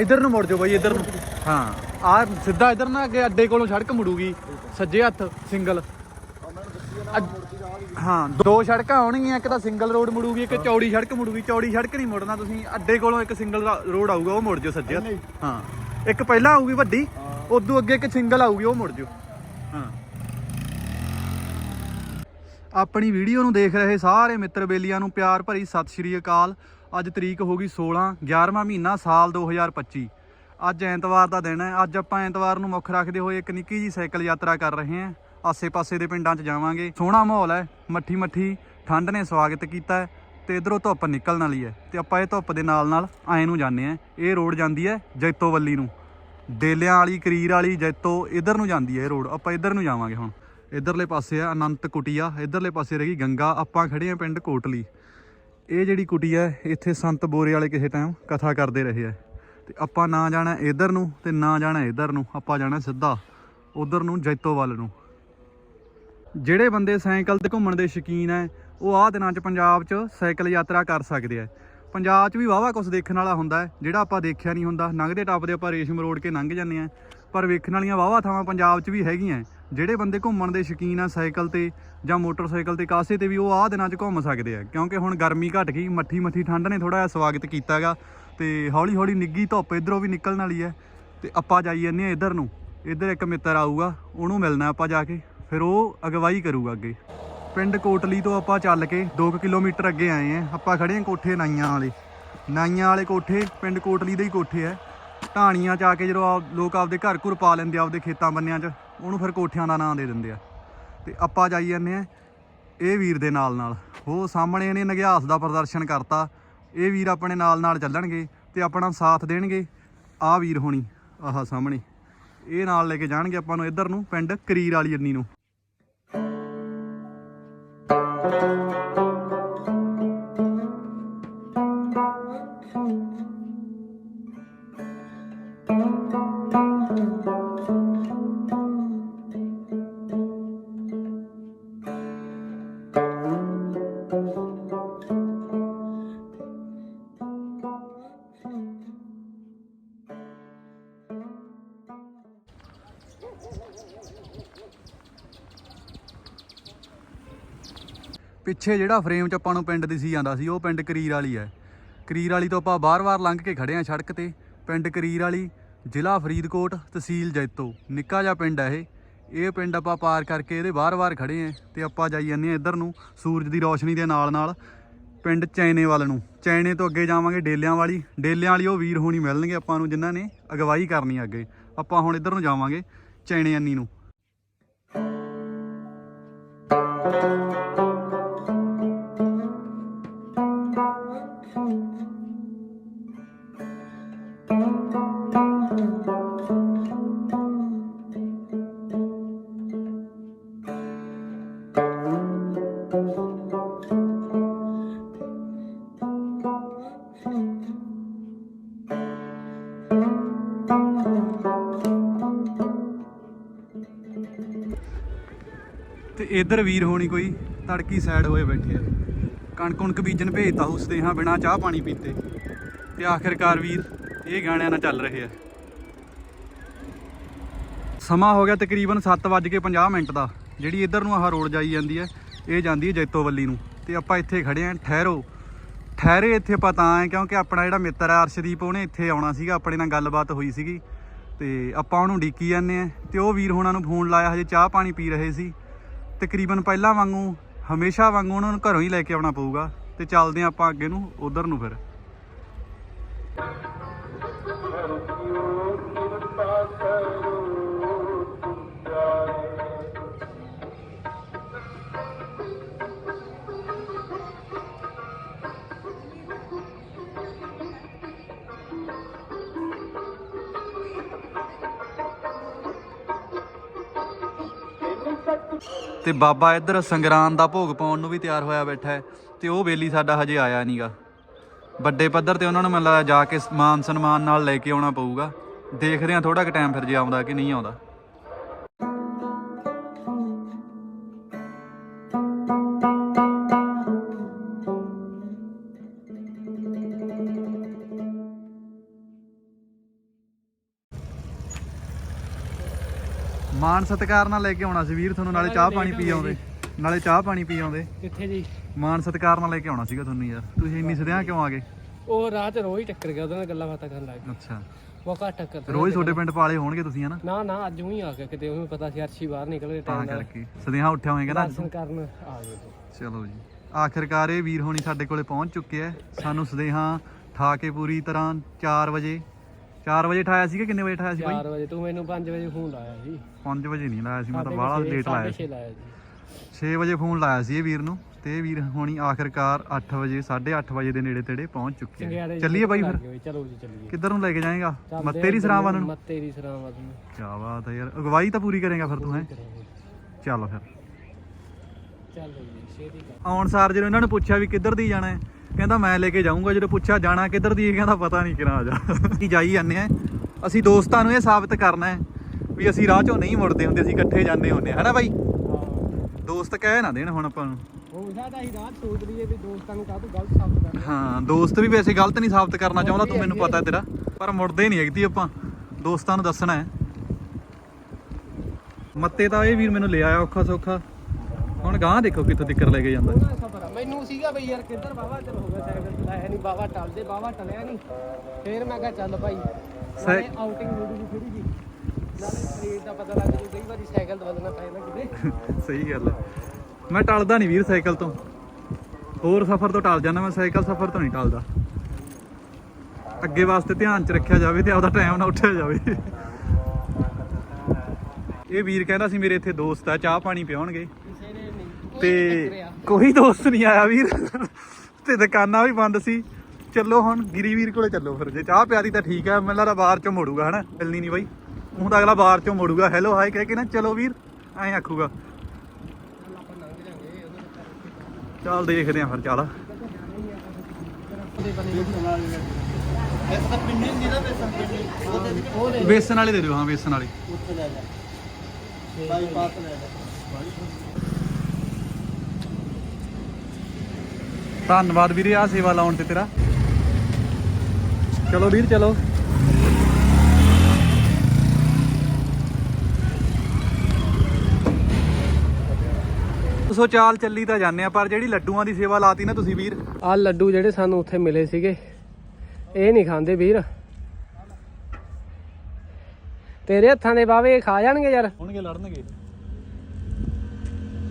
ਇਧਰ ਨੂੰ ਮੁੜ ਜਾਓ ਬਾਈ ਇਧਰ ਨੂੰ। ਹਾਂ ਆ ਸਿੱਧਾ ਇਧਰ ਨਾ ਅੱਗੇ ਅੱਡੇ ਕੋਲੋਂ ਸੜਕ ਮੁੜੂਗੀ। ਸੱਜੇ ਹੱਥ ਸਿੰਗਲ। ਹਾਂ ਦੋ ਸੜਕਾਂ ਆਉਣਗੀਆਂ ਇੱਕ ਤਾਂ ਸਿੰਗਲ ਰੋਡ ਮੁੜੂਗੀ ਇੱਕ ਚੌੜੀ ਸੜਕ ਮੁੜੂਗੀ। ਚੌੜੀ ਸੜਕ ਨਹੀਂ ਮੁੜਨਾ ਤੁਸੀਂ ਅੱਡੇ ਕੋਲੋਂ ਇੱਕ ਸਿੰਗਲ ਰੋਡ ਆਊਗਾ ਉਹ ਮੁੜ ਜਾਓ ਸੱਜੇ ਹੱਥ। ਹਾਂ ਇੱਕ ਪਹਿਲਾਂ ਆਊਗੀ ਵੱਡੀ ਉਦੋਂ ਅੱਗੇ ਇੱਕ ਸਿੰਗਲ ਆਊਗੀ ਉਹ ਮੁੜ ਜਾਓ। ਹਾਂ। ਆਪਣੀ ਵੀਡੀਓ ਨੂੰ ਦੇਖ ਰਹੇ ਸਾਰੇ ਮਿੱਤਰ ਬੇਲੀਆਂ ਨੂੰ ਪਿਆਰ ਭਰੀ ਸਤਿ ਸ਼੍ਰੀ ਅਕਾਲ। ਅੱਜ ਤਰੀਕ ਹੋ ਗਈ 16 11ਵਾਂ ਮਹੀਨਾ ਸਾਲ 2025 ਅੱਜ ਐਤਵਾਰ ਦਾ ਦਿਨ ਹੈ। ਅੱਜ ਆਪਾਂ ਐਤਵਾਰ ਨੂੰ ਮੁੱਖ ਰੱਖਦੇ ਹੋਏ ਇੱਕ ਨਿੱਕੀ ਜੀ ਸਾਈਕਲ ਯਾਤਰਾ ਕਰ ਰਹੇ ਹਾਂ। ਆਸੇ-ਪਾਸੇ ਦੇ ਪਿੰਡਾਂ 'ਚ ਜਾਵਾਂਗੇ। ਸੋਹਣਾ ਮਾਹੌਲ ਹੈ। ਮੱਠੀ ਮੱਠੀ ਠੰਡ ਨੇ ਸਵਾਗਤ ਕੀਤਾ ਹੈ ਤੇ ਇਧਰੋਂ ਧੁੱਪ ਨਿਕਲਣ ਵਾਲੀ ਹੈ। ਤੇ ਆਪਾਂ ਇਹ ਧੁੱਪ ਦੇ ਨਾਲ ਨਾਲ ਐਂ ਨੂੰ ਜਾਂਦੇ ਆ ਇਹ ਰੋਡ ਜਾਂਦੀ ਹੈ ਜੈਤੋ ਵੱਲੀ ਨੂੰ। ਡੇਲਿਆਂ ਵਾਲੀ, ਕਰੀਰ ਵਾਲੀ ਜੈਤੋ ਇਧਰ ਨੂੰ ਜਾਂਦੀ ਹੈ ਇਹ ਰੋਡ। ਆਪਾਂ ਇਧਰ ਨੂੰ ਜਾਵਾਂਗੇ ਹੁਣ। ਇਧਰਲੇ ਪਾਸੇ ਆ ਅਨੰਤ ਕੁਟੀਆ। ਇਧਰਲੇ ਪਾਸੇ ਰਹੀ ਗੰਗਾ। ਆਪਾਂ ਖੜੇ ਆ ਪਿੰਡ ਕੋਟਲੀ। ਇਹ ਜਿਹੜੀ ਕੁਟੀ ਹੈ, ਇੱਥੇ ਸੰਤ ਬੋਰੇ ਵਾਲੇ ਕਿਸੇ ਟਾਈਮ ਕਥਾ ਕਰਦੇ ਰਹੇ ਆ। ਤੇ ਆਪਾਂ ਨਾ ਜਾਣਾ ਇਧਰ ਨੂੰ ਤੇ ਨਾ ਜਾਣਾ ਇਧਰ ਨੂੰ ਆਪਾਂ ਜਾਣਾ ਸਿੱਧਾ ਉਧਰ ਨੂੰ ਜੈਤੋ ਵੱਲ ਨੂੰ। ਜਿਹੜੇ ਬੰਦੇ ਸਾਈਕਲ ਤੇ ਘੁੰਮਣ ਦੇ ਸ਼ੌਕੀਨ ਐ ਉਹ ਆਹ ਦਿਨਾਂ 'ਚ ਪੰਜਾਬ 'ਚ ਸਾਈਕਲ ਯਾਤਰਾ ਕਰ ਸਕਦੇ ਆ। ਪੰਜਾਬ 'ਚ ਵੀ ਵਾਹਵਾ ਕੁਝ ਦੇਖਣ ਵਾਲਾ ਹੁੰਦਾ ਜਿਹੜਾ ਆਪਾਂ ਦੇਖਿਆ ਨਹੀਂ ਹੁੰਦਾ। ਲੰਘਦੇ ਟੱਪਦੇ ਆਪਾਂ ਰੇਸ਼ਮ ਰੋਡ ਕੇ ਲੰਘ ਜਾਂਦੇ ਆ। ਪਰ ਵੇਖਣ ਵਾਲੀਆਂ ਵਾਹਵਾ ਥਾਵਾਂ ਪੰਜਾਬ 'ਚ ਵੀ ਹੈਗੀਆਂ ਜਿਹੜੇ ਬੰਦੇ ਘੁੰਮਣ ਦੇ ਸ਼ੌਕੀਨ ਆ ਸਾਈਕਲ ਤੇ ਜਾਂ ਮੋਟਰਸਾਈਕਲ ਤੇ ਕਾਸੇ ਤੇ ਵੀ ਉਹ ਆਹ ਦਿਨਾਂ 'ਚ ਘੁੰਮ ਸਕਦੇ ਆ। ਕਿਉਂਕਿ ਹੁਣ ਗਰਮੀ ਘਟ ਗਈ, ਮੱਠੀ ਮੱਠੀ ਠੰਡ ਨੇ ਥੋੜਾ ਜਿਹਾ ਸਵਾਗਤ ਕੀਤਾਗਾ ਤੇ ਹੌਲੀ ਹੌਲੀ ਨਿੱਗੀ ਧੁੱਪ ਇਧਰੋਂ ਵੀ ਨਿਕਲਣ ਵਾਲੀ ਹੈ ਤੇ ਆਪਾਂ ਜਾਈ ਜੰਨੇ ਆ ਇਧਰ ਨੂੰ। ਇਧਰ ਇੱਕ ਮਿੱਤਰ ਆਊਗਾ, ਉਹਨੂੰ ਮਿਲਣਾ ਆਪਾਂ ਜਾ ਕੇ, ਫਿਰ ਉਹ ਅਗਵਾਈ ਕਰੂਗਾ ਅੱਗੇ। ਪਿੰਡ ਕੋਟਲੀ ਤੋਂ ਆਪਾਂ ਚੱਲ ਕੇ 2 ਕਿਲੋਮੀਟਰ ਅੱਗੇ ਆਏ ਆ। ਆਪਾਂ ਖੜੇ ਆ ਕੋਠੇ ਨਾਈਆਂ ਵਾਲੇ। ਨਾਈਆਂ ਵਾਲੇ ਕੋਠੇ ਪਿੰਡ ਕੋਟਲੀ ਦੇ ਹੀ ਕੋਠੇ ਆ ਢਾਣੀਆਂ ਚ ਆ ਕੇ ਜਦੋਂ ਆ ਲੋਕ ਆਪਦੇ ਘਰ ਘੁਰ ਪਾ ਲੈਂਦੇ ਆ, ਆਪਦੇ ਖੇਤਾਂ ਬੰਨਿਆਂ 'ਚ, ਉਹਨੂੰ ਫਿਰ ਕੋਠਿਆਂ ਦਾ ਨਾਂ ਦੇ ਦਿੰਦੇ ਆ। ਤੇ ਆਪਾਂ ਜਾਈ ਜਾਂਦੇ ਆ, ਇਹ ਵੀਰ ਦੇ ਨਾਲ ਨਾਲ। ਉਹ ਸਾਹਮਣੇ ਇਹਨੇ ਨਗਿਆਸ ਦਾ ਪ੍ਰਦਰਸ਼ਨ ਕਰਤਾ। ਇਹ ਵੀਰ ਆਪਣੇ ਨਾਲ ਨਾਲ ਚੱਲਣਗੇ ਤੇ ਆਪਣਾ ਸਾਥ ਦੇਣਗੇ। ਆ ਵੀਰ ਹੋਣੀ, ਆਹ ਸਾਹਮਣੇ। ਇਹ ਨਾਲ ਲੈ ਕੇ ਜਾਣਗੇ ਆਪਾਂ ਨੂੰ ਇੱਧਰ ਨੂੰ, ਪਿੰਡ ਕਰੀਰ ਵਾਲੀ ਅੰਨੀ ਨੂੰ। ਪਿੱਛੇ ਜਿਹੜਾ ਫਰੇਮ 'ਚ ਆਪਾਂ ਨੂੰ ਪਿੰਡ ਦਿਸੀ ਜਾਂਦਾ ਸੀ, ਉਹ ਪਿੰਡ ਕਰੀਰ ਵਾਲੀ ਹੈ। ਕਰੀਰ ਵਾਲੀ ਤੋਂ ਆਪਾਂ ਬਾਰ-ਬਾਰ ਲੰਘ ਕੇ ਖੜੇ ਆ ਸੜਕ ਤੇ। ਪਿੰਡ ਕਰੀਰ ਵਾਲੀ, ਜ਼ਿਲ੍ਹਾ ਫਰੀਦਕੋਟ, ਤਹਿਸੀਲ ਜੈਤੋ। ਨਿੱਕਾ ਜਿਹਾ ਪਿੰਡ ਹੈ ਇਹ। ਇਹ ਪਿੰਡ ਆਪਾਂ ਪਾਰ ਕਰਕੇ ਇਹਦੇ ਬਾਰ-ਬਾਰ ਖੜੇ ਆ ਤੇ ਆਪਾਂ ਜਾਈ ਜਾਂਦੇ ਆ ਇੱਧਰ ਨੂੰ, ਸੂਰਜ ਦੀ ਰੌਸ਼ਨੀ ਦੇ ਨਾਲ-ਨਾਲ ਪਿੰਡ ਚੈਨੇ ਵੱਲ ਨੂੰ। ਚੈਨੇ ਤੋਂ ਅੱਗੇ ਜਾਵਾਂਗੇ ਡੇਲਿਆਂ ਵਾਲੀ। ਡੇਲਿਆਂ ਵਾਲੀ ਉਹ ਵੀਰ ਹੋਣੀ ਮਿਲਣਗੇ ਆਪਾਂ ਨੂੰ, ਜਿਨ੍ਹਾਂ ਨੇ ਅਗਵਾਈ ਕਰਨੀ ਆ ਅੱਗੇ। ਆਪਾਂ ਹੁਣ ਇੱਧਰ ਨੂੰ ਜਾਵਾਂਗੇ ਚੈਨੇ ਅੰਨੀ ਨੂੰ। ਤੇ ਇਧਰ ਵੀਰ ਹੋਣੀ ਕੋਈ ਤੜਕੀ ਸਾਈਡ ਹੋਏ ਬੈਠੇ ਆ। ਕਣਕ ਕੁਣਕ ਬੀਜਣ ਭੇਜਤਾ ਉਸ ਦੇ ਹਾਂ ਬਿਨਾ ਚਾਹ ਪਾਣੀ ਪੀਤੇ। ਤੇ ਆਖਿਰਕਾਰ ਵੀਰ ਇਹ ਗਾਣਿਆਂ ਨਾਲ ਚੱਲ ਰਹੇ ਆ। ਸਮਾਂ ਹੋ ਗਿਆ ਤਕਰੀਬਨ 7:50 ਮਿੰਟ ਦਾ, ਜਿਹੜੀ ਇੱਧਰ ਨੂੰ ਆਹ ਰੋਡ ਜਾਈ ਜਾਂਦੀ ਹੈ, ਇਹ ਜਾਂਦੀ ਹੈ ਜੈਤੋਵੱਲੀ ਨੂੰ। ਤੇ ਆਪਾਂ ਇੱਥੇ ਖੜੇ ਆਂ ਠਹਿਰੋ। ਠਹਿਰੇ ਇੱਥੇ ਆਪਾਂ ਤਾਂ ਆਏ ਕਿਉਂਕਿ ਆਪਣਾ ਜਿਹੜਾ ਮਿੱਤਰ ਹੈ ਅਰਸ਼ਦੀਪ, ਉਹਨੇ ਇੱਥੇ ਆਉਣਾ ਸੀਗਾ, ਆਪਣੇ ਨਾਲ ਗੱਲਬਾਤ ਹੋਈ ਸੀਗੀ। ਤੇ ਆਪਾਂ ਉਹਨੂੰ ਡੀਕੀ ਜਾਂਦੇ ਆ ਤੇ ਉਹ ਵੀਰ ਹੋਣਾ ਨੂੰ ਫੋਨ ਲਾਇਆ, ਹਜੇ ਚਾਹ ਪਾਣੀ ਪੀ ਰਹੇ ਸੀ। ਤਕਰੀਬਨ ਪਹਿਲਾਂ ਵਾਂਗੂ, ਹਮੇਸ਼ਾ ਵਾਂਗੂ ਉਹਨਾਂ ਨੂੰ ਘਰੋਂ ਹੀ ਲੈ ਕੇ ਆਉਣਾ ਪਊਗਾ। ਤੇ ਚੱਲਦੇ ਹਾਂ ਆਪਾਂ ਅੱਗੇ ਨੂੰ, ਉਧਰ ਨੂੰ ਫਿਰ। ਤੇ ਬਾਬਾ ਇੱਧਰ ਸੰਗਰਾਮ ਦਾ ਭੋਗ ਪਾਉਣ ਨੂੰ ਵੀ ਤਿਆਰ ਹੋਇਆ ਬੈਠਾ ਹੈ ਤੇ ਉਹ ਬੇਲੀ ਸਾਡਾ ਹਜੇ ਆਇਆ ਨਹੀਂਗਾ ਵੱਡੇ ਪੱਧਰ ਤੇ ਉਹਨਾਂ ਨੂੰ ਮੈਨੂੰ ਲੱਗਦਾ ਜਾ ਕੇ ਮਾਨ ਸਨਮਾਨ ਨਾਲ ਲੈ ਕੇ ਆਉਣਾ ਪਊਗਾ। ਦੇਖਦੇ ਆ ਥੋੜਾ ਕੁ ਟਾਈਮ ਫਿਰ ਜੇ ਆਉਂਦਾ ਕਿ ਨਹੀਂ ਆਉਂਦਾ। ਮਾਨ ਸਤਕਾਰ ਨਾਲ ਲੈ ਕੇ ਆਉਣਾ ਸੀ ਵੀਰ ਤੁਹਾਨੂੰ ਨਾਲੇ ਚਾਹ ਪਾਣੀ ਪੀ ਆਉਂਦੇ ਨਾਲੇ ਚਾਹ ਪਾਣੀ ਪੀ ਆਉਂਦੇ ਕਿੱਥੇ ਜੀ? ਮਾਨ ਸਤਕਾਰ ਨਾਲ ਲੈ ਕੇ ਆਉਣਾ ਸੀਗਾ ਤੁਹਾਨੂੰ ਯਾਰ। ਤੁਸੀਂ ਇੰਨੀ ਸਦਿਆਂ ਕਿਉਂ ਆ ਗਏ? ਉਹ ਰਾਹ ਤੇ ਟੱਕਰ ਗਿਆ ਉਹਦੇ ਨਾਲ ਗੱਲਾਂ ਬਾਤਾਂ ਕਰਨ ਲੱਗ ਗਏ। ਅੱਛਾ। ਉਹ ਘੱਟ ਟੱਕਰ। ਰੋਜ਼ ਤੁਹਾਡੇ ਪਿੰਡ ਪਾਲੇ ਹੋਣਗੇ ਤੁਸੀਂ ਹਨਾ? ਨਾ ਨਾ ਅੱਜ ਉਹੀ ਆ ਗਿਆ ਕਿਤੇ ਉਹਨੂੰ ਪਤਾ ਸੀ ਅਰਸ਼ੀ ਬਾਹਰ ਨਿਕਲ ਗਏ ਤਾਂ ਕਰਕੇ। ਸਦਿਆਂ ਉੱਠਿਆ ਹੋਏਗਾ ਨਾ ਦਰਸ਼ਨ ਕਰਨ ਆ ਗਏ। ਚਲੋ ਜੀ। ਆਖਿਰਕਾਰ ਇਹ ਵੀਰ ਹੋਣੀ ਸਾਡੇ ਕੋਲੇ ਪਹੁੰਚ ਚੁੱਕੇ ਐ ਸਾਨੂੰ ਸਦੇਹਾਂ ਠਾ ਕੇ ਪੂਰੀ ਤਰ੍ਹਾਂ 4 ਵਜੇ। 4 ਵਜੇ ਠਾਇਆ ਸੀਗਾ ਕਿੰਨੇ ਵਜੇ ਠਾਇਆ ਸੀ ਬਾਈ? 4 ਵਜੇ ਤੂੰ ਮੈਨੂੰ 5 ਵਜੇ ਫੋਨ ਲਾਇਆ ਸੀ। 5 ਵਜੇ ਨਹੀਂ ਲਾਇਆ ਸੀ ਮੈਂ ਤਾਂ ਬਾਹਲਾ ਲੇਟ ਲਾਇਆ ਸੀ। 6 ਵਜੇ ਫੋਨ ਲਾਇਆ ਸੀ ਇਹ ਵੀਰ ਨੂੰ ਤੇ ਇਹ ਵੀਰ ਹੋਣੀ ਆਖਿਰਕਾਰ 8 ਵਜੇ 8:30 ਵਜੇ ਦੇ ਨੇੜੇ ਤੇੜੇ ਪਹੁੰਚ ਚੁੱਕੇ ਜੀ ਚੱਲੀਏ ਬਾਈ ਫਿਰ? ਗਏ ਹੋਏ, ਚਲੋ ਜੀ ਚੱਲੀਏ। ਕਿੱਧਰ ਨੂੰ ਲੈ ਕੇ ਜਾਏਗਾ? ਮੱਤੇ ਦੀ ਸਰਾਵਾਂ ਨੂੰ। ਮੱਤੇ ਦੀ ਸਰਾਵਾਂ ਨੂੰ। ਕੀ ਬਾਤ ਹੈ ਯਾਰ ਅਗਵਾਈ ਤਾਂ ਪੂਰੀ ਕਰੇਗਾ ਫਿਰ ਤੂੰ ਹੈ। ਚੱਲ ਫਿਰ। ਚੱਲ ਜੀ ਛੇਤੀ ਕਰ। ਆਉਣ ਸਾਰ ਜਦੋਂ ਇਹਨਾਂ ਨੂੰ ਪੁੱਛਿਆ ਵੀ ਕਿੱਧਰ ਦੀ ਜਾਣਾ ਹੈ ਕਹਿੰਦਾ ਮੈਂ ਲੈ ਕੇ ਜਾਊਂਗਾ ਜਦੋਂ ਪੁੱਛਿਆ ਜਾਣਾ ਕਿੱਧਰ ਦੀ ਹੈ ਕਹਿੰਦਾ ਪਤਾ ਨਹੀਂ ਕਿਹਨਾਂ ਆ ਜਾ। ਅਸੀਂ ਜਾਈ ਜਾਂਦੇ ਆ ਅਸੀਂ ਦੋਸਤਾਂ ਨੂੰ ਇਹ ਸਾਬਤ ਕਰਨਾ ਹੈ ਵੀ ਅਸੀਂ ਰਾਹ ਚੋਂ ਨਹੀਂ ਮੁੜਦੇ ਹੁੰਦੇ ਅਸੀਂ ਇਕੱਠੇ ਜਾਂਦੇ ਹੁੰਦੇ ਹਾਂ। ਹਨਾ ਬਾਈ? ਹਾਂ ਦੋਸਤ ਕਹਿ ਨਾ ਦੇਣ ਹੁਣ ਆਪਾਂ ਨੂੰ। ਉਹ ਸਾਡਾ ਹੀ ਰਾਤ ਸੋਚ ਲਈਏ ਵੀ ਦੋਸਤਾਂ ਨੂੰ ਕਾਹਤੋਂ ਗਲਤ ਸਾਬਤ ਕਰਨਾ। ਹਾਂ ਦੋਸਤ ਵੀ ਵੈਸੇ ਗਲਤ ਨਹੀਂ ਸਾਬਤ ਕਰਨਾ ਚਾਹੁੰਦਾ ਤੂੰ ਮੈਨੂੰ ਪਤਾ ਤੇਰਾ ਪਰ ਮੁੜਦੇ ਨਹੀਂ ਹੈਗਦੀ ਆਪਾਂ। ਦੋਸਤਾਂ ਨੂੰ ਦੱਸਣਾ ਹੈ। ਮੱਤੇ ਤਾਂ ਇਹ ਵੀਰ ਮੈਨੂੰ ਲੈ ਆਇਆ ਔਖਾ ਸੌਖਾ। ਹੁਣ ਗਾਂ ਦੇਖੋ ਕਿੱਥੋਂ ਤੱਕ ਲੈ ਕੇ ਜਾਂਦਾ। ਮੈਨੂੰ ਸੀਗਾ ਬਈ ਯਾਰ ਕਿੱਧਰ ਬਾਵਾ ਚਲ ਹੋ ਗਿਆ ਸਾਈਕਲ ਚਲਾਇਆ ਨਹੀਂ ਬਾਵਾ ਟਲਦੇ ਬਾਵਾ ਟਲਿਆ ਨਹੀਂ। ਫੇਰ ਮੈਂ ਕਿਹਾ ਚੱਲ ਭਾਈ ਆਊਟਿੰਗ ਹੋ ਜੂਗੀ ਥੋੜੀ ਜੀ ਨਾਲੇ ਸਰੀਰ ਦਾ ਪਤਾ ਲੱਗ ਜੂ ਕਈ ਵਾਰੀ ਸਾਈਕਲ ਬਦਲਣਾ ਪੈ ਜਾਂਦਾ ਕਿਤੇ। ਸਹੀ ਗੱਲ ਹੈ। ਮੈਂ ਟਲਦਾ ਨਹੀਂ ਵੀਰ ਸਾਈਕਲ ਤੋਂ। ਹੋਰ ਸਫ਼ਰ ਤੋਂ ਟਲ ਜਾਂਦਾ ਮੈਂ ਸਾਈਕਲ ਸਫ਼ਰ ਤੋਂ ਨਹੀਂ ਟਲਦਾ। ਅੱਗੇ ਵਾਸਤੇ ਧਿਆਨ ਚ ਰੱਖਿਆ ਜਾਵੇ ਤੇ ਆਪਦਾ ਟਾਈਮ ਨਾਲ ਉੱਠਿਆ ਜਾਵੇ। ਇਹ ਵੀਰ ਕਹਿੰਦਾ ਸੀ ਮੇਰੇ ਇੱਥੇ ਦੋਸਤ ਆ ਚਾਹ ਪਾਣੀ ਪਿਆਉਣਗੇ। ਕਿਸੇ ਨੇ ਨਹੀਂ। ਤੇ ਕੋਈ ਦੋਸਤ ਨਹੀਂ ਆਇਆ ਵੀਰ। ਤੇ ਦੁਕਾਨਾਂ ਵੀ ਬੰਦ ਸੀ। ਚੱਲੋ ਹੁਣ ਗਿਰੀ ਵੀਰ ਕੋਲੇ ਚੱਲੋ ਫਿਰ। ਜੇ ਚਾਹ ਪਿਆਦੀ ਤਾਂ ਠੀਕ ਹੈ ਮੈਨੂੰ ਲੱਗਦਾ ਬਾਹਰ ਚੋਂ ਮੋੜੂਗਾ ਹਨਾ? ਮਿਲਣੀ ਨਹੀਂ ਬਾਈ। ਹੁਣ ਤਾਂ ਅਗਲਾ ਬਾਹਰ ਚੋਂ ਮੋੜੂਗਾ। ਹੈਲੋ ਹਾਈ ਕਹਿ ਕੇ ਨਾ, ਚਲੋ ਵੀਰ, ਐਂ ਆਖੂਗਾ। ਆਪਾਂ ਲੰਘ ਜਾਾਂਗੇ ਉਹਦੇ ਕਰਕੇ ਚੱਲ ਦੇਖਦੇ ਆਂ ਫਿਰ, ਚੱਲ। ਉਹਦੇ ਬਣੇ ਬੇਸਨ ਵਾਲੇ ਦੇ ਦਿਓ, ਹਾਂ, ਬੇਸਨ ਵਾਲੇ। ਧੰਨਵਾਦ ਵੀਰੇ ਆ ਸੇਵਾ ਲਾਉਣ ਤੇ ਤੇਰਾ। ਚਲੋ ਵੀਰ, ਚਲੋ। ਸੋ ਚਾਲ ਚੱਲੀ ਤਾਂ ਜਾਂਦੇ ਆ ਪਰ ਜਿਹੜੀ ਲੱਡੂਆਂ ਦੀ ਸੇਵਾ ਲਾਤੀ ਨਾ ਤੁਸੀਂ ਵੀਰ। ਆ ਲੱਡੂ ਜਿਹੜੇ ਸਾਨੂੰ ਉੱਥੇ ਮਿਲੇ ਸੀਗੇ ਇਹ ਨਹੀਂ ਖਾਂਦੇ ਵੀਰ। ਤੇਰੇ ਹੱਥਾਂ ਦੇ ਬਾਵੇ ਇਹ ਖਾ ਜਾਣਗੇ ਯਾਰ। ਹੋਣਗੇ ਲੜਨਗੇ।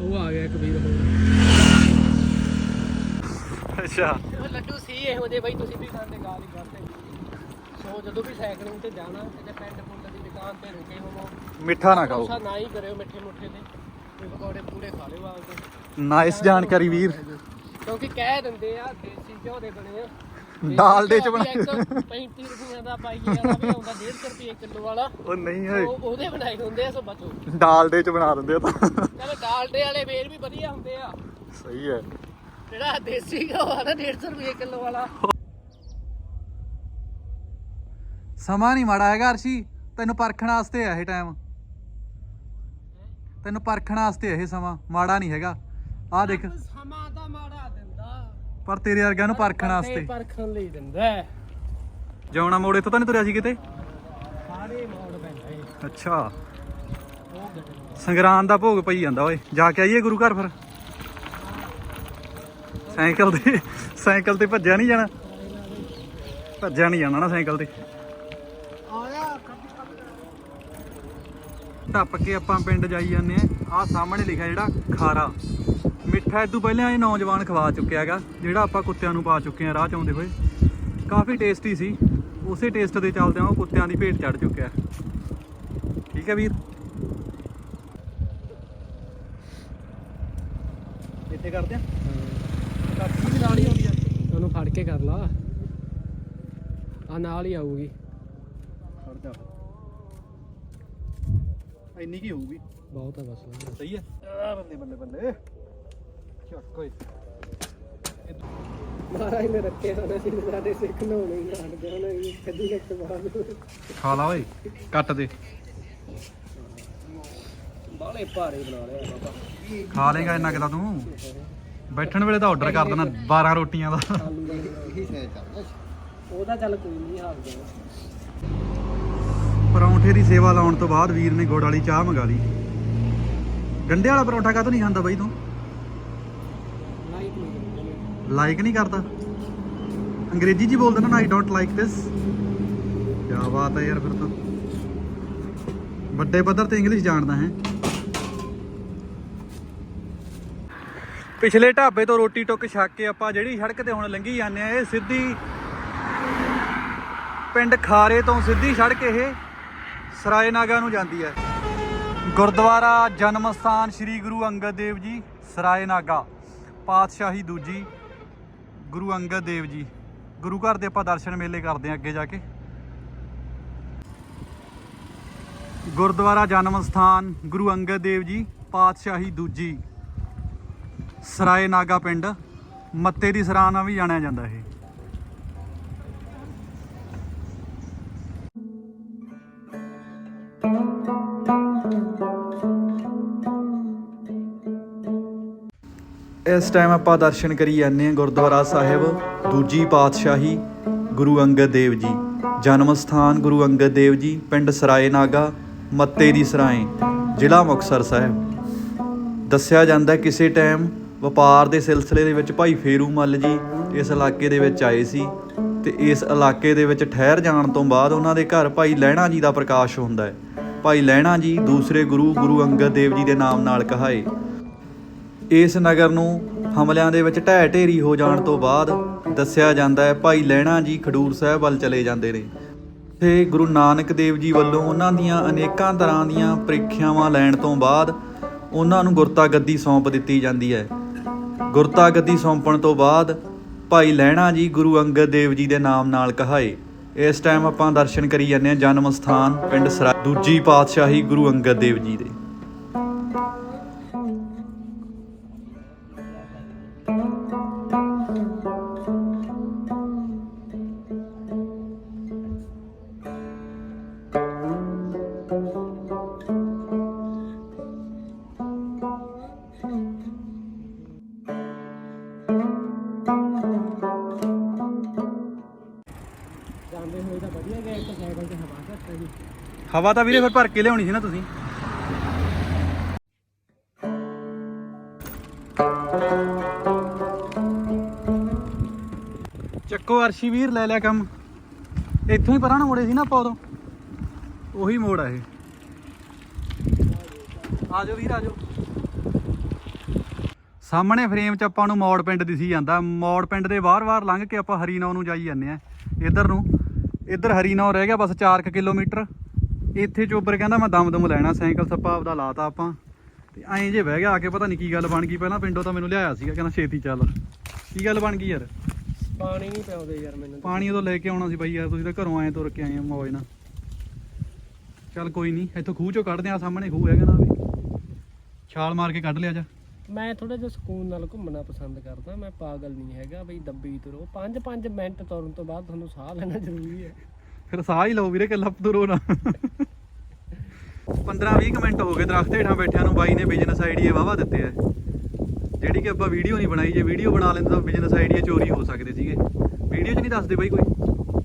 ਉਹ ਆ ਗਿਆ ਕਬੀਰ ਅੱਛਾ। ਲੱਡੂ ਸੀ ਇਹੋ ਜਿਹੇ ਬਈ ਤੁਸੀਂ ਵੀ ਖਾਂਦੇ ਗਾਲ ਹੀ ਕਰਦੇ ਸੋ ਜਦੋਂ ਵੀ ਸਾਈਕਲਿੰਗ ਤੇ ਜਾਣਾ ਤੇ ਪਿੰਡ ਪੁੰਡ ਦੀ ਦੁਕਾਨ ਤੇ ਰੁਕੇ ਹੋਵੋ। ਮਿੱਠਾ ਨਾ ਖਾਓ। ਭਰੋਸਾ ਨਾ ਹੀ ਕਰਿਓ ਮਿੱਠੇ ਮੁੱਠੇ ਤੇ। ਪਕੌੜੇ ਪੂਰੇ ਖਾ ਲਿਓ ਨਾਈਸ ਜਾਣਕਾਰੀ ਵੀਰ। ਕਿਉਂਕਿ ਕਹਿ ਦਿੰਦੇ ਆ ਦੇਸੀ ਘਿਓ ਦੇ ਬਣੇ ਆ। ਡਾਲਡੇ ਚ ਘਿਓ ਵੀ ਬਣੇ। 135 ਰੁਪਈਆ ਦਾ ਪਾਈ ਵਾਲਾ ਵੀ ਆਉਂਦਾ 150 ਰੁਪਏ ਕਿਲੋ ਵਾਲਾ। ਉਹ ਨਹੀਂ ਹੈ ਉਹ ਉਹਦੇ ਬਣਾਏ ਹੁੰਦੇ ਆ ਸੋ ਬਚੋ। ਡਾਲਡੇ ਚ ਬਣਾ ਦਿੰਦੇ ਆ ਤਾਂ। ਚਲੋ ਡਾਲਡੇ ਵਾਲੇ ਫੇਰ ਵੀ ਵਧੀਆ ਹੁੰਦੇ ਆ। ਸਹੀ ਹੈ। ਜਿਹੜਾ ਦੇਸੀ ਘਿਓ ਆ ਨਾ 150 ਰੁਪਏ ਕਿਲੋ ਵਾਲਾ। ਸਮਾਂ ਨਹੀਂ ਮਾੜਾ ਹੈਗਾ ਅਰਸ਼ੀ। ਤੈਨੂੰ ਪਰਖਣ ਵਾਸਤੇ ਆ ਇਹ ਟਾਈਮ ਤੈਨੂੰ ਪਰਖਣ ਵਾਸਤੇ ਆ ਇਹ ਸਮਾਂ ਮਾੜਾ ਨਹੀਂ ਹੈਗਾ। ਆਹ ਦੇਖ। ਸਮਾਂ ਤਾਂ ਮਾੜਾ ਦਿੰਦਾ। ਪਰ ਤੇਰੇ ਵਰਗਿਆਂ ਨੂੰ ਪਰਖਣ ਵਾਸਤੇ। ਪਰਖਣ ਲਈ ਦਿੰਦਾ ਹੈ। ਜਾਉਣਾ ਮੋੜੇ ਤੋਂ ਤਾਂ ਨਹੀਂ ਤੁਰਿਆ ਸੀ ਕਿਤੇ? ਸਾਰੇ ਮੋੜ ਪੈਂਦਾ। ਅੱਛਾ। ਉਹ ਗੱਡੇ ਸੰਗਰਾਂਦ ਦਾ ਭੋਗ ਪਈ ਜਾਂਦਾ ਓਏ। ਜਾ ਕੇ ਆਈਏ ਗੁਰੂ ਘਰ ਫਿਰ। ਸਾਈਕਲ ਤੇ ਸਾਈਕਲ ਤੇ ਭੱਜਿਆ ਨਹੀਂ ਜਾਣਾ। ਭੱਜਿਆ ਨਹੀਂ ਜਾਣਾ ਨਾ ਸਾਈਕਲ ਤੇ। ਆਇਆ ਟੱਪ ਕੇ ਆਪਾਂ ਪਿੰਡ ਜਾਈ ਜਾਂਦੇ ਆ। ਆਹ ਸਾਹਮਣੇ ਲਿਖਿਆ ਜਿਹੜਾ ਖਾਰਾ। ਮਿੱਠਾ ਇਦੋਂ ਪਹਿਲਾਂ ਇਹ ਨੌਜਵਾਨ ਖਵਾ ਚੁੱਕਿਆ ਹੈਗਾ ਜਿਹੜਾ ਆਪਾਂ ਕੁੱਤਿਆਂ ਨੂੰ ਪਾ ਚੁੱਕੇ ਆ ਰਾਹ ਚ ਆਉਂਦੇ ਹੋਏ। ਕਾਫੀ ਟੇਸਟੀ ਸੀ। ਉਸੇ ਟੇਸਟ ਦੇ ਚੱਲਦੇ ਆ ਉਹ ਕੁੱਤਿਆਂ ਦੀ ਭੇਟ ਚੜ ਚੁੱਕਿਆ। ਠੀਕ ਹੈ ਵੀਰ? ਇੱਥੇ ਕਰਦੇ ਆ। ਕਾਠੀ ਵੀ ਨਾਲ ਹੀ ਆਉਂਦੀ ਆ। ਉਹਨੂੰ ਫੜ ਕੇ ਕਰ ਲਾ। ਆ ਨਾਲ ਹੀ ਆਊਗੀ। ਖੜ ਜਾ। ਇੰਨੀ ਕੀ ਹੋਊਗੀ? ਬਹੁਤ ਆ ਬਸ ਸਹੀ ਹੈ। ਆ ਬੱਲੇ ਬੱਲੇ ਬੱਲੇ। ਚੱਕ ਓਏ। ਮਹਾਰਾਜ ਨੇ ਰੱਖੇ ਹੋਣੇ ਸੀ ਸਾਡੇ ਸਿੱਖ ਨੂੰ ਨਹੀਂ ਨਾਟ ਕਰਨਾ ਇਹ ਕਦੀ ਇੱਕ ਬਾਅਦ ਖਾ ਲਾ ਓਏ ਕੱਟ ਦੇ। ਬਾਲੇ ਭਾਰੇ ਬਣਾ ਲਿਆ ਬਾਬਾ ਖਾ ਲੇਗਾ ਇੰਨਾ ਕਿਦਾ ਤੂੰ ਬੈਠਣ ਵੇਲੇ ਤਾਂ ਆਰਡਰ ਕਰ ਦੇਣਾ 12 ਰੋਟੀਆਂ ਦਾ। ਉਹਦਾ ਚੱਲ ਕੋਈ ਨਹੀਂ ਹਾਲ ਪਰੌਂਠੇ ਦੀ ਸੇਵਾ ਲਾਉਣ ਤੋਂ ਬਾਅਦ ਵੀਰ ਨੇ ਗੁੜ ਵਾਲੀ ਚਾਹ ਮੰਗਾ ਲਈ। ਗੰਡੇ ਵਾਲਾ ਪਰੌਂਠਾ ਕਾਹਤੋਂ ਨਹੀਂ ਖਾਂਦਾ ਬਾਈ ਤੂੰ? ਲਾਈਕ ਨਹੀਂ ਕਰਦਾ। ਅੰਗਰੇਜ਼ੀ ਜੀ ਬੋਲਦਾ ਨਾ ਆਈ ਡੋਂਟ ਲਾਈਕ ਥਿਸ ਕੀ ਬਾਤ ਹੈ ਯਾਰ ਫਿਰ ਤਾਂ। ਵੱਡੇ ਪੱਧਰ ਤੇ ਇੰਗਲਿਸ਼ ਜਾਣਦਾ ਹੈ। ਪਿਛਲੇ ਢਾਬੇ ਤੋਂ ਰੋਟੀ ਟੁੱਕ ਛੱਕ ਕੇ ਆਪਾਂ ਜਿਹੜੀ ਸੜਕ ਤੇ ਹੁਣ ਲੰਘੀ ਜਾਂਦੇ ਆ, ਇਹ ਸਿੱਧੀ ਪਿੰਡ ਖਾਰੇ ਤੋਂ ਸਿੱਧੀ ਸੜਕ ਇਹ ਸਰਾਏ ਨਾਗਾ ਨੂੰ ਜਾਂਦੀ ਹੈ। ਗੁਰਦੁਆਰਾ ਜਨਮ ਸਥਾਨ ਸ੍ਰੀ ਗੁਰੂ ਅੰਗਦ ਦੇਵ ਜੀ, ਸਰਾਏ ਨਾਗਾ। ਪਾਤਸ਼ਾਹੀ ਦੂਜੀ ਗੁਰੂ ਅੰਗਦ ਦੇਵ ਜੀ। ਗੁਰੂ ਘਰ ਦੇ ਆਪਾਂ ਦਰਸ਼ਨ ਮੇਲੇ ਕਰਦੇ ਹਾਂ ਅੱਗੇ ਜਾ ਕੇ। ਗੁਰਦੁਆਰਾ ਜਨਮ ਸਥਾਨ ਗੁਰੂ ਅੰਗਦ ਦੇਵ ਜੀ, ਪਾਤਸ਼ਾਹੀ ਦੂਜੀ। ਸਰਾਏ ਨਾਗਾ ਪਿੰਡ। ਮੱਤੇ ਦੀ ਸਰਾਂ ਨਾਲ ਵੀ ਜਾਣਿਆ ਜਾਂਦਾ ਇਹ। ਇਸ ਟਾਈਮ ਆਪਾਂ ਦਰਸ਼ਨ ਕਰੀ ਜਾਂਦੇ ਹਾਂ ਗੁਰਦੁਆਰਾ ਸਾਹਿਬ, ਦੂਜੀ ਪਾਤਸ਼ਾਹੀ ਗੁਰੂ ਅੰਗਦ ਦੇਵ ਜੀ। ਜਨਮ ਸਥਾਨ ਗੁਰੂ ਅੰਗਦ ਦੇਵ ਜੀ, ਪਿੰਡ ਸਰਾਏ ਨਾਗਾ, ਮੱਤੇ ਦੀ ਸਰਾਏ, ਜ਼ਿਲ੍ਹਾ ਮੁਕਤਸਰ ਸਾਹਿਬ। ਦੱਸਿਆ ਜਾਂਦਾ ਕਿਸੇ ਟਾਈਮ ਵਪਾਰ ਦੇ ਸਿਲਸਿਲੇ ਦੇ ਵਿੱਚ ਭਾਈ ਫੇਰੂ ਮੱਲ ਜੀ ਇਸ ਇਲਾਕੇ ਦੇ ਵਿੱਚ ਆਏ ਸੀ ਤੇ ਇਸ ਇਲਾਕੇ ਦੇ ਵਿੱਚ ਠਹਿਰ ਜਾਣ ਤੋਂ ਬਾਅਦ ਉਹਨਾਂ ਦੇ ਘਰ ਭਾਈ ਲਹਿਣਾ ਜੀ ਦਾ ਪ੍ਰਕਾਸ਼ ਹੁੰਦਾ ਹੈ। ਭਾਈ ਲਹਿਣਾ ਜੀ ਦੂਸਰੇ ਗੁਰੂ ਗੁਰੂ ਅੰਗਦ ਦੇਵ ਜੀ ਦੇ ਨਾਮ ਨਾਲ ਕਹਾਏ। ਇਸ ਨਗਰ ਨੂੰ ਹਮਲਿਆਂ ਦੇ ਵਿੱਚ ਢਹਿ ਢੇਰੀ ਹੋ ਜਾਣ ਤੋਂ ਬਾਅਦ ਦੱਸਿਆ ਜਾਂਦਾ ਹੈ, ਭਾਈ ਲਹਿਣਾ ਜੀ ਖਡੂਰ ਸਾਹਿਬ ਵੱਲ ਚਲੇ ਜਾਂਦੇ ਨੇ। ਤੇ ਗੁਰੂ ਨਾਨਕ ਦੇਵ ਜੀ ਵੱਲੋਂ ਉਹਨਾਂ ਦੀਆਂ ਅਨੇਕਾਂ ਤਰ੍ਹਾਂ ਦੀਆਂ ਪ੍ਰੀਖਿਆਵਾਂ ਲੈਣ ਤੋਂ ਬਾਅਦ ਉਹਨਾਂ ਨੂੰ ਗੁਰਤਾ ਗੱਦੀ ਸੌਂਪ ਦਿੱਤੀ ਜਾਂਦੀ ਹੈ। ਗੁਰਤਾ ਗੱਦੀ ਸੌਂਪਣ ਤੋਂ ਬਾਅਦ ਭਾਈ ਲਹਿਣਾ ਜੀ ਗੁਰੂ ਅੰਗਦ ਦੇਵ ਜੀ ਦੇ ਨਾਮ ਨਾਲ ਕਹਾਏ। ਇਸ ਟਾਈਮ ਆਪਾਂ ਦਰਸ਼ਨ ਕਰੀ ਜਾਂਦੇ ਹਾਂ ਜਨਮ ਸਥਾਨ ਪਿੰਡ ਸਰਾ, ਦੂਜੀ ਪਾਤਸ਼ਾਹੀ ਗੁਰੂ ਅੰਗਦ ਦੇਵ ਜੀ ਦੇ। ਹਵਾ ਘੱਟ ਹੈ ਜੀ ਹਵਾ ਤਾਂ ਵੀਰੇ ਫਿਰ ਭਰ ਕੇ ਲਿਆਉਣੀ ਸੀ ਨਾ ਤੁਸੀਂ ਚੱਕੋ ਅਰਸ਼ੀ ਵੀਰ, ਲੈ ਲਿਆ ਕੰਮ। ਇੱਥੋਂ ਹੀ ਪਰਾਂ ਨੂੰ ਮੁੜੇ ਸੀ ਨਾ ਆਪਾਂ ਉਦੋਂ। ਉਹੀ ਮੋੜ ਆ ਇਹ। ਆ ਜਾਓ ਵੀਰ, ਆ ਜਾਓ। ਸਾਹਮਣੇ ਫਰੇਮ 'ਚ ਆਪਾਂ ਨੂੰ ਮੌੜ ਪਿੰਡ ਦਿਸੀ ਜਾਂਦਾ। ਮੌੜ ਪਿੰਡ ਦੇ ਬਾਹਰ-ਬਾਹਰ ਲੰਘ ਕੇ ਆਪਾਂ ਹਰੀਨੌ ਨੂੰ ਜਾਈ ਜਾਂਦੇ ਆ। ਇੱਧਰ ਨੂੰ। ਇੱਧਰ ਹਰੀਨੌ ਰਹਿ ਗਿਆ ਬਸ 4 ਕਿਲੋਮੀਟਰ। ਇੱਥੇ ਚੋਬਰ ਕਹਿੰਦਾ ਮੈਂ ਦਮ ਦਮ ਲੈਣਾ, ਸਾਈਕਲ ਸੱਪਾ ਆਪਦਾ ਲਾਤਾ ਆਪਾਂ। ਤੇ ਐਂ ਜੇ ਬਹਿ ਗਿਆ ਆ ਕੇ ਪਤਾ ਨਹੀਂ ਕੀ ਗੱਲ ਬਣ ਗਈ। ਪਹਿਲਾਂ ਪਿੰਡੋਂ ਤਾਂ ਮੈਨੂੰ ਲਿਆਇਆ ਸੀਗਾ, ਕਹਿੰਦਾ ਛੇਤੀ ਚੱਲ। ਕੀ ਗੱਲ ਬਣ ਗਈ ਯਾਰ? ਪਾਣੀ ਨਹੀਂ ਪਿਆਉਂਦੇ ਯਾਰ ਮੈਨੂੰ ਪਾਣੀ ਉਦੋਂ ਲੈ ਕੇ ਆਉਣਾ ਸੀ ਬਾਈ ਯਾਰ ਤੁਸੀਂ ਤਾਂ ਘਰੋਂ ਆਏ ਤੁਰ ਕੇ ਆਏ ਆ ਮੌਜ ਨਾਲ। ਚੱਲ ਕੋਈ ਨਹੀਂ ਇੱਥੋਂ ਖੂਹ ਚੋਂ ਕੱਢਦੇ ਆ ਸਾਹਮਣੇ ਖੂਹ ਹੈਗਾ ਨਾ ਵੀ। ਛਾਲ ਮਾਰ ਕੇ ਕੱਢ ਲਿਆ ਜਾ। ਮੈਂ ਥੋੜਾ ਜਿਹਾ ਸਕੂਨ ਨਾਲ ਘੁੰਮਣਾ ਪਸੰਦ ਕਰਦਾ ਮੈਂ ਪਾਗਲ ਨਹੀਂ ਹੈਗਾ ਬਈ ਦੱਬੀ ਤੁਰੋ। 5-5 ਮਿੰਟ ਤੁਰਨ ਤੋਂ ਬਾਅਦ ਤੁਹਾਨੂੰ ਸਾਹ ਲੈਣਾ ਜ਼ਰੂਰੀ ਹੈ। ਫਿਰ ਸਾਹ ਹੀ ਲਓ ਵੀਰੇ ਕੱਲਾ ਤੁਰੋ ਨਾ। 15-20 ਮਿੰਟ ਹੋ ਗਏ ਦਰਖਤ ਹੇਠਾਂ ਬੈਠਿਆਂ ਨੂੰ ਬਾਈ ਨੇ ਬਿਜ਼ਨਸ ਆਈਡੀਆ ਵਾਵਾ ਦਿੱਤੇ ਆ। ਜਿਹੜੀ ਕਿ ਆਪਾਂ ਵੀਡੀਓ ਨਹੀਂ ਬਣਾਈ ਜੇ ਵੀਡੀਓ ਬਣਾ ਲੈਂਦੇ ਤਾਂ ਬਿਜ਼ਨਸ ਆਈਡੀਆ ਚੋਰੀ ਹੋ ਸਕਦੇ ਸੀਗੇ। ਵੀਡੀਓ 'ਚ ਨਹੀਂ ਦੱਸਦੇ ਬਾਈ ਕੋਈ?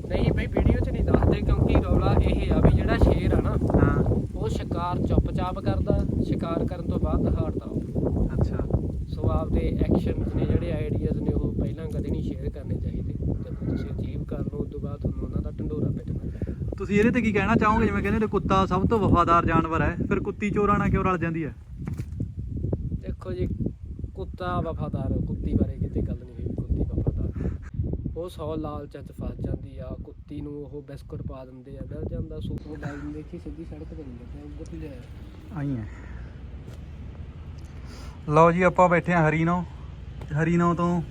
ਨਹੀਂ ਬਈ ਵੀਡੀਓ 'ਚ ਨਹੀਂ ਦੱਸਦੇ ਕਿਉਂਕਿ ਰੌਲਾ ਇਹ ਆ ਵੀ ਜਿਹੜਾ ਸ਼ੇਰ ਆ ਨਾ ਹਾਂ। ਉਹ ਸ਼ਿਕਾਰ ਚੁੱਪਚਾਪ ਕਰਦਾ ਸ਼ਿਕਾਰ ਕਰਨ ਤੋਂ ਬਾਅਦ ਦਹਾੜਦਾ ਉਹ। ਅੱਛਾ। ਸੋ ਆਪਦੇ ਐਕਸ਼ਨਸ ਨੇ ਜਿਹੜੇ ਆਈਡੀਆਜ਼ ਨੇ ਉਹ ਪਹਿਲਾਂ ਕਦੇ ਨਹੀਂ ਸ਼ੇਅਰ ਕਰਨੇ ਚਾਹੀਦੇ। ਜਦੋਂ ਤੁਸੀਂ ਅਚੀਵ ਕਰ ਲਓ ਉਸ ਤੋਂ ਬਾਅਦ ਤੁਹਾਨੂੰ ਉਹਨਾਂ ਦਾ ਢੰਡੋਰਾ ਪਿੱਟਣਾ। ਚਾਹੀਦਾ ਤੁਸੀਂ ਇਹਦੇ ਤੇ ਕੀ ਕਹਿਣਾ ਚਾਹੋਗੇ? ਜਿਵੇਂ ਕਹਿੰਦੇ ਨੇ ਕੁੱਤਾ ਸਭ ਤੋਂ ਵਫਾਦਾਰ ਜਾਨਵਰ ਹੈ ਫਿਰ ਕੁੱਤੀ ਚੋਰਾਂ ਨਾਲ ਕਿਉਂ ਰਲ ਜਾਂਦੀ ਹੈ? ਦੇਖੋ ਜੀ ਕੁੱਤਾ ਵਫਾਦਾਰ, ਕੁੱਤੀ ਬਾਰੇ ਕਿਤੇ ਗੱਲ ਨਹੀਂ ਹੋਈ, ਕੁੱਤੀ ਵਫਾਦਾਰ। ਉਹ ਸੌ ਲਾਲਚਾਂ ਚ ਫਸ ਜਾਂਦੀ ਆ, ਕੁੱਤੀ ਨੂੰ ਉਹ ਬਿਸਕੁਟ ਪਾ ਦਿੰਦੇ ਆ ਡਰ ਜਾਂਦਾ ਸੋ ਉਹ ਡਾਈ ਦੇਖੀ ਸਿੱਧੀ ਸੜਕ ਤੇ ਨਹੀਂ ਬੈਠਾ ਉੱਧਰ ਹੀ ਲਿਆ ਆਈ ਹੈ ਲਓ ਜੀ, ਆਪਾਂ ਬੈਠੇ ਆ ਹਰੀਨੋ। ਹਰੀਨੋ ਤੋਂ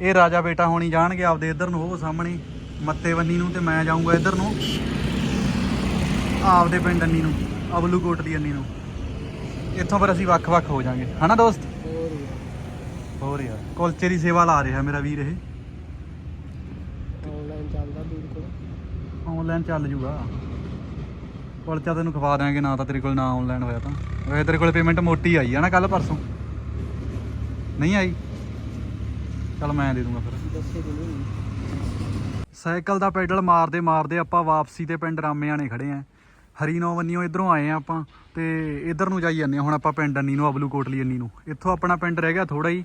ਇਹ ਰਾਜਾ ਬੇਟਾ ਹੋਣੀ ਜਾਣਗੇ ਆਪਦੇ ਇੱਧਰ ਨੂੰ, ਉਹ ਸਾਹਮਣੇ ਮੱਤੇ ਬੰਨੀ ਨੂੰ ਤੇ ਮੈਂ ਜਾਊਂਗਾ ਇੱਧਰ ਨੂੰ। ਆਪਦੇ ਪਿੰਡ ਅੰਨੀ ਨੂੰ ਅਬਲੂ ਕੋਟ ਦੀ ਅੰਨੀ ਨੂੰ। ਇੱਥੋਂ ਪਰ ਅਸੀਂ ਵੱਖ-ਵੱਖ ਹੋ ਜਾਾਂਗੇ। ਹਨਾ ਦੋਸਤ? ਹੋਰ ਯਾਰ ਕੁਲਚੇ ਦੀ ਸੇਵਾ ਲਾ ਰਿਹਾ ਮੇਰਾ ਵੀਰ ਇਹ। ਆਨਲਾਈਨ ਚੱਲਦਾ ਵੀਰ ਕੋਲ? ਆਨਲਾਈਨ ਚੱਲ ਜੂਗਾ। ਕੁਲਚਾ ਤੈਨੂੰ ਖਵਾ ਦਿਆਂਗੇ ਨਾ ਤਾਂ ਤੇਰੇ ਕੋਲ ਨਾ ਆਨਲਾਈਨ ਹੋਇਆ ਤਾਂ। ਵੈਸੇ ਤੇਰੇ ਕੋਲ ਪੇਮੈਂਟ ਮੋਟੀ ਆਈ ਆ ਨਾ ਕੱਲ ਪਰਸੋਂ। ਨਹੀਂ ਆਈ? ਚੱਲ ਮੈਂ ਦੇ ਦੂੰਗਾ ਫਿਰ। ਦੱਸੇ ਕਿ ਨਹੀਂ। ਸਾਈਕਲ ਦਾ ਪੈਡਲ ਮਾਰਦੇ ਮਾਰਦੇ ਆਪਾਂ ਵਾਪਸੀ ਤੇ ਪਿੰਡ ਰਾਮਿਆਣੇ ਖੜੇ ਆਂ। ਹਰੀ ਨੌ ਵੰਨੀਓ ਇਧਰੋਂ ਆਏ ਆ ਆਪਾਂ ਤੇ ਇਧਰ ਨੂੰ ਜਾਈ ਜਾਂਦੇ ਹਾਂ ਹੁਣ ਆਪਾਂ ਪਿੰਡ ਅੰਨੀ ਨੂੰ ਅਬਲੂ ਕੋਟਲੀ ਅੰਨੀ ਨੂੰ। ਇੱਥੋਂ ਆਪਣਾ ਪਿੰਡ ਰਹਿ ਗਿਆ ਥੋੜਾ ਹੀ।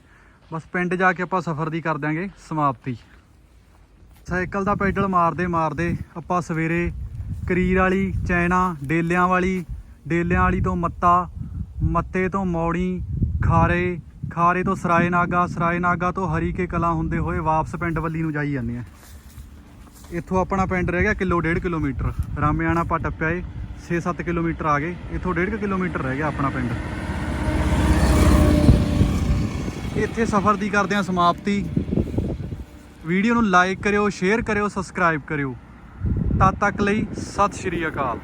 ਬਸ ਪਿੰਡ ਜਾ ਕੇ ਆਪਾਂ ਸਫ਼ਰ ਦੀ ਕਰ ਦਿਆਂਗੇ, ਸਮਾਪਤੀ। ਸਾਈਕਲ ਦਾ ਪੈਡਲ ਮਾਰਦੇ ਮਾਰਦੇ ਆਪਾਂ ਸਵੇਰੇ ਕਰੀਰ ਵਾਲੀ ਚੈਨਾ ਡੇਲਿਆਂ ਵਾਲੀ ਡੇਲਿਆਂ ਵਾਲੀ ਤੋਂ ਮੱਤਾ, ਮੱਤੇ ਤੋਂ ਮੌੜੀ, ਖਾਰੇ ਖਾਰੇ ਤੋਂ ਸਰਾਏ ਨਾਗਾ ਸਰਾਏ ਨਾਗਾ ਤੋਂ ਹਰੀ ਕੇ ਕਲਾਂ ਹੁੰਦੇ ਹੋਏ ਵਾਪਸ ਪਿੰਡ ਵੱਲੀ ਨੂੰ ਜਾਈ ਜਾਂਦੇ ਆ। ਇੱਥੋਂ ਆਪਣਾ ਪਿੰਡ ਰਹਿ ਗਿਆ ਕਿਲੋ ਡੇਢ ਕਿਲੋਮੀਟਰ। ਰਾਮਿਆਣਾ ਆਪਾਂ ਟੱਪਿਆ ਏ 6-7 ਕਿਲੋਮੀਟਰ ਆ ਗਏ, ਇੱਥੋਂ ਡੇਢ ਕੁ ਕਿਲੋਮੀਟਰ ਰਹਿ ਗਿਆ ਆਪਣਾ ਪਿੰਡ। ਇੱਥੇ ਸਫ਼ਰ ਦੀ ਕਰਦੇ ਹਾਂ ਸਮਾਪਤੀ। ਵੀਡੀਓ ਨੂੰ ਲਾਈਕ ਕਰਿਓ ਸ਼ੇਅਰ ਕਰਿਓ ਸਬਸਕ੍ਰਾਈਬ ਕਰਿਓ। ਤਦ ਤੱਕ ਲਈ ਸਤਿ ਸ਼੍ਰੀ ਅਕਾਲ।